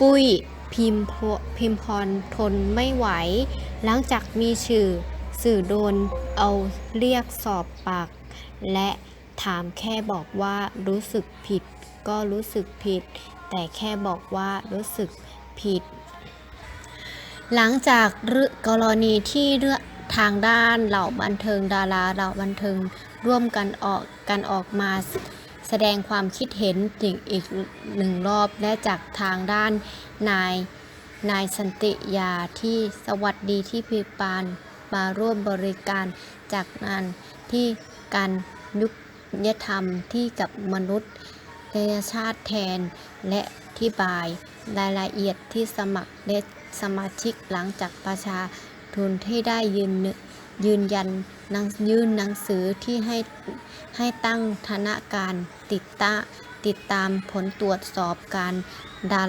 ปุ้ย พิมพพิมพรทนไม่ไหว หลังจากมีชื่อ สื่อโดนเอาเรียกสอบปาก และถามแค่บอกว่ารู้สึกผิด ก็รู้สึกผิด แต่แค่บอกว่ารู้สึกผิด หลังจากรกรณีที่เรื่องทางด้านเหล่าบันเทิงดาราเหล่าบันเทิงร่วมกันออกกันออกมา แสดงความคิดเห็นถึงอีกหนึ่งรอบและจากทางด้านนายนายสันติยาที่สวัสดีที่พิปานมาร่วมบริการจากงานที่การยุกยธรรมที่กับมนุษยชาติแทนและอธิบายรายละเอียดที่สมัครและสมาชิกหลังจากประชาทุนที่ได้ยืน ยืนยันนังยื่นหนังสือที่ให้ให้ตั้งธนาการติดตาติดตามผลตรวจสอบการดา